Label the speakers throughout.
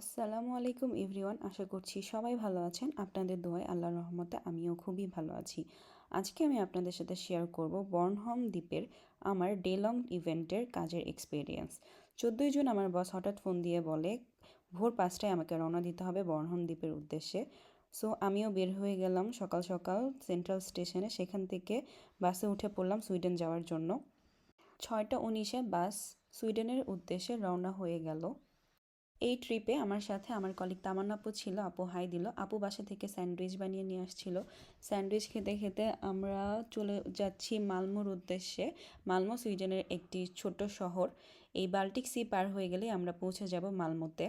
Speaker 1: আসসালামু আলাইকুম এভরিওয়ান, আশা করছি সবাই ভালো আছেন। আপনাদের দোয়ায় আল্লাহ রহমতে আমিও খুবই ভালো আছি। আজকে আমি আপনাদের সাথে শেয়ার করব বর্নহম দ্বীপের আমার ডে লং ইভেন্টের কাজের এক্সপিরিয়েন্স চোদ্দোই জুন আমার বস হঠাৎ ফোন দিয়ে বলে, ভোর পাঁচটায় আমাকে রওনা দিতে হবে বর্নহম দ্বীপের উদ্দেশ্যে। সো আমিও বের হয়ে গেলাম সকাল সকাল সেন্ট্রাল স্টেশনে সেখান থেকে বাসে উঠে পড়লাম সুইডেন যাওয়ার জন্য। ছয়টা উনিশে বাস সুইডেনের উদ্দেশ্যে রওনা হয়ে গেল। এই ট্রিপে আমার সাথে আমার কলিগ তামান্না আপু ছিল, আপু হাই দিল। আপু বাসা থেকে স্যান্ডউইচ বানিয়ে নিয়ে আসছিল। স্যান্ডউইচ খেতে খেতে আমরা চলে যাচ্ছি মালমোর উদ্দেশ্যে। মালমো সুইডেনের একটি ছোট শহর। এই বাল্টিক সি পার হয়ে গেলে আমরা পৌঁছে যাব মালমোতে।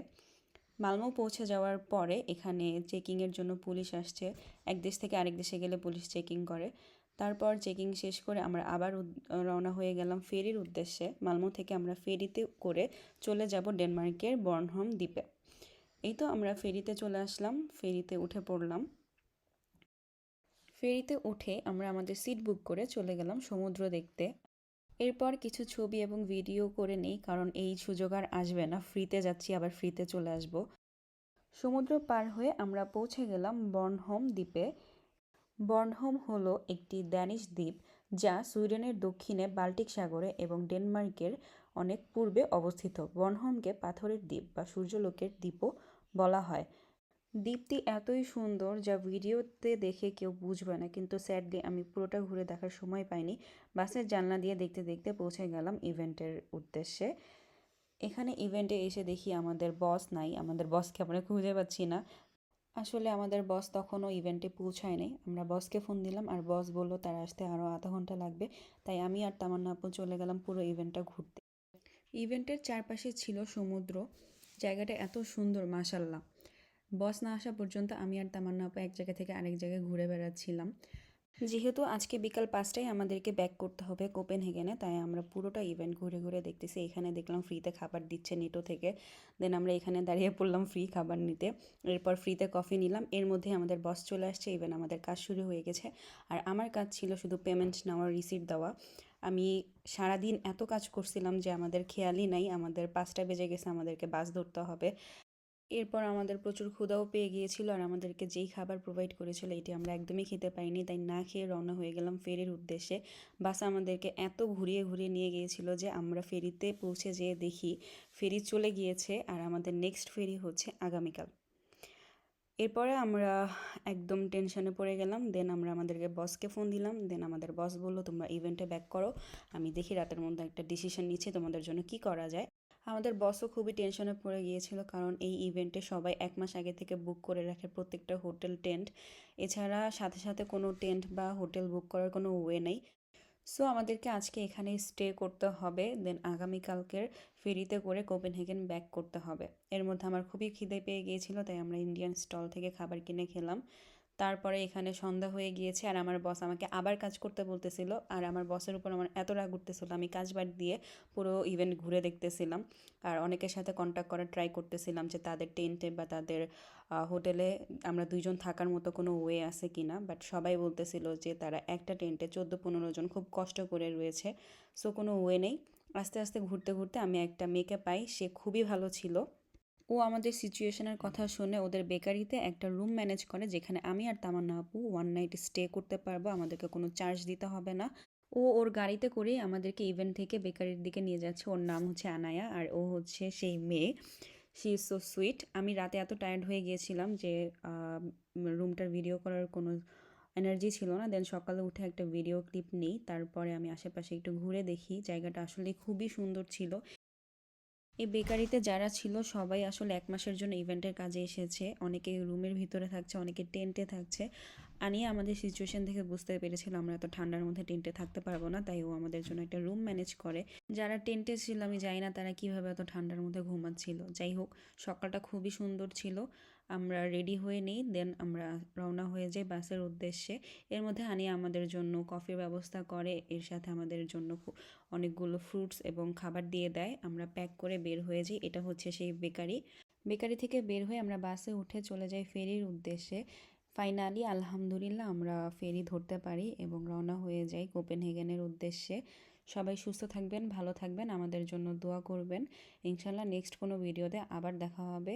Speaker 1: মালমো পৌঁছে যাওয়ার পরে এখানে চেকিংয়ের জন্য পুলিশ আসছে। এক দেশ থেকে আরেক দেশে গেলে পুলিশ চেকিং করে। তারপর চেকিং শেষ করে আমরা আবার রওনা হয়ে গেলাম ফেরির উদ্দেশ্যে। মালমো থেকে আমরা ফেরিতে করে চলে যাব ডেনমার্কের বর্নহম দ্বীপে। এই তো আমরা ফেরিতে চলে আসলাম, ফেরিতে উঠে পড়লাম। ফেরিতে উঠে আমরা আমাদের সিট বুক করে চলে গেলাম সমুদ্র দেখতে। এরপর কিছু ছবি এবং ভিডিও করে নেই, কারণ এই সুযোগ আর আসবে না। ফ্রিতে যাচ্ছি, আবার ফ্রিতে চলে আসব। সমুদ্র পার হয়ে আমরা পৌঁছে গেলাম বর্নহোম দ্বীপে। বর্নহোম হল একটি ড্যানিশ দ্বীপ যা সুইডেনের দক্ষিণে বাল্টিক সাগরে এবং ডেনমার্কের অনেক পূর্বে অবস্থিত। বর্নহোমকে পাথরের দ্বীপ বা সূর্যলোকের দ্বীপও বলা হয়। দ্বীপটি এতই সুন্দর যা ভিডিওতে দেখে কেউ বুঝবে না, কিন্তু স্যাডলি আমি পুরোটা ঘুরে দেখার সময় পাইনি। বাসের জানলা দিয়ে দেখতে দেখতে পৌঁছে গেলাম ইভেন্টের উদ্দেশ্যে। এখানে ইভেন্টে এসে দেখি আমাদের বস নাই, আমাদের বসকে আমরা খুঁজে পাচ্ছি না। আসলে আমাদের বস তখনও ইভেন্টে পৌঁছায় নাই আমরা বসকে ফোন দিলাম, আর বস বলল, তার আসতে আরও আধা ঘণ্টা লাগবে। তাই আমি আর তামান্না আপু চলে গেলাম পুরো ইভেন্টটা ঘুরতে। ইভেন্টের চারপাশে ছিল সমুদ্র। জায়গাটা এত সুন্দর মাসাল্লাহ বস না আসা পর্যন্ত আমি আর তামান্না আপু এক জায়গা থেকে আরেক জায়গায় ঘুরে বেড়াচ্ছিলাম। যেহেতু আজকে বিকাল পাঁচটায় আমাদেরকে ব্যাক করতে হবে কোপেন হেগেনে তাই আমরা পুরোটা ইভেন্ট ঘুরে ঘুরে দেখতেছি। এখানে দেখলাম ফ্রিতে খাবার দিচ্ছে নেটো থেকে। দেন আমরা এখানে দাঁড়িয়ে পড়লাম ফ্রি খাবার নিতে। এরপর ফ্রিতে কফি নিলাম। এর মধ্যে আমাদের বস চলে আসছে ইভেন আমাদের কাজ শুরু হয়ে গেছে। আর আমার কাজ ছিল শুধু পেমেন্ট নেওয়ার রিসিপ্ট দেওয়া। আমি সারাদিন এত কাজ করছিলাম যে আমাদের খেয়ালই নাই, আমাদের পাঁচটা বেজে গেছে, আমাদেরকে বাস ধরতে হবে। এরপর আমাদের প্রচুর ক্ষুধাও পেয়ে গিয়েছিল আর আমাদেরকে যেই খাবার প্রোভাইড করেছিল এটি আমরা একদমই খেতে পাইনি, তাই না খেয়ে রওনা হয়ে গেলাম ফেরির উদ্দেশ্যে। বাস আমাদেরকে এত ঘুরিয়ে ঘুরিয়ে নিয়ে গিয়েছিল যে আমরা ফেরিতে পৌঁছে যেয়ে দেখি ফেরি চলে গিয়েছে আর আমাদের নেক্সট ফেরি হচ্ছে আগামীকাল। এরপরে আমরা একদম টেনশনে পড়ে গেলাম দেন আমরা আমাদেরকে বসকে ফোন দিলাম দেন আমাদের বস বলল, তোমরা ইভেন্টে ব্যাক করো, আমি দেখি রাতের মধ্যে একটা ডিসিশন নিচ্ছি, তোমাদের জন্য কি করা যায়? আমাদের বসও খুবই টেনশনে পড়ে গিয়েছিল কারণ এই ইভেন্টে সবাই এক মাস আগে থেকে বুক করে রাখে প্রত্যেকটা হোটেল টেন্ট এছাড়া সাথে সাথে কোনো টেন্ট বা হোটেল বুক করার কোনো ওয়ে নেই। সো আমাদেরকে আজকে এখানে স্টে করতে হবে। দেন আগামীকালকের ফেরিতে করে কোপেনহেগেন ব্যাক করতে হবে। এর মধ্যে আমার খুবই খিদে পেয়ে গিয়েছিল, তাই আমরা ইন্ডিয়ান স্টল থেকে খাবার কিনে খেলাম। তারপরে এখানে সন্ধ্যা হয়ে গিয়েছে আর আমার বস আমাকে আবার কাজ করতে বলতেছিল আর আমার বসের উপর আমার এত রাগ উঠতেছিল, আমি কাজ বাদ দিয়ে পুরো ইভেন্ট ঘুরে দেখতেছিলাম। আর অনেকের সাথে কন্ট্যাক্ট করার ট্রাই করতেছিলাম যে তাদের টেন্টে বা তাদের হোটেলে আমরা দুইজন থাকার মতো কোনো ওয়ে আছে কি না বাট সবাই বলতেছিল যে তারা একটা টেন্টে চোদ্দ পনেরো জন খুব কষ্ট করে রয়েছে। সো কোনো ওয়ে নেই। আস্তে আস্তে ঘুরতে ঘুরতে আমি একটা মেয়েকে পাই, সে খুবই ভালো ছিল। ও আমাদের সিচুয়েশনের কথা শুনে ওদের বেকারিতে একটা রুম ম্যানেজ করে, যেখানে আমি আর তামান্না আপু ওয়ান নাইট স্টে করতে পারব, আমাদেরকে কোনো চার্জ দিতে হবে না। ও ওর গাড়িতে করেই আমাদেরকে ইভেন্ট থেকে বেকারির দিকে নিয়ে যাচ্ছে। ওর নাম হচ্ছে আনায়া আর ও হচ্ছে সেই মেয়ে। শি ইজ সো সুইট আমি রাতে এত টায়ার্ড হয়ে গিয়েছিলাম যে রুমটার ভিডিও করার কোনো এনার্জি ছিল না। দেন সকালে উঠে একটা ভিডিও ক্লিপ নিই। তারপরে আমি আশেপাশে একটু ঘুরে দেখি। জায়গাটা আসলে খুবই সুন্দর ছিল। এই বেকারিতে যারা ছিল সবাই আসলে এক মাসের জন্য ইভেন্টের কাজে এসেছে। অনেকে রুমের ভিতরে থাকছে, অনেকে টেন্টে থাকছে। আনিয়ে আমাদের সিচুয়েশন থেকে বুঝতে পেরেছিল আমরা তো ঠান্ডার মধ্যে টেন্টে থাকতে পারব না, তাই ও আমাদের জন্য একটা রুম ম্যানেজ করে। যারা টেন্টে ছিল, আমি জানি না তারা কীভাবে এত ঠান্ডার মধ্যে ঘুমাচ্ছিল। যাই হোক, সকালটা খুবই সুন্দর ছিল। আমরা রেডি হয়ে নিই দেন আমরা রওনা হয়ে যাই বাসের উদ্দেশ্যে। এর মধ্যে আনি আমাদের জন্য কফির ব্যবস্থা করে, এর সাথে আমাদের জন্য অনেকগুলো ফ্রুটস এবং খাবার দিয়ে দেয়। আমরা প্যাক করে বের হয়ে যাই, এটা হচ্ছে সেই বেকারি। বেকারি থেকে বের হয়ে আমরা বাসে উঠে চলে যাই ফেরির উদ্দেশ্যে। ফাইনালি আলহামদুলিল্লাহ, আমরা ফেরি ধরতে পারি এবং রওনা হয়ে যাই কোপেনহেগেনের উদ্দেশ্যে। সবাই সুস্থ থাকবেন, ভালো থাকবেন, আমাদের জন্য দোয়া করবেন। ইনশাল্লাহ নেক্সট কোনো ভিডিওতে আবার দেখা হবে।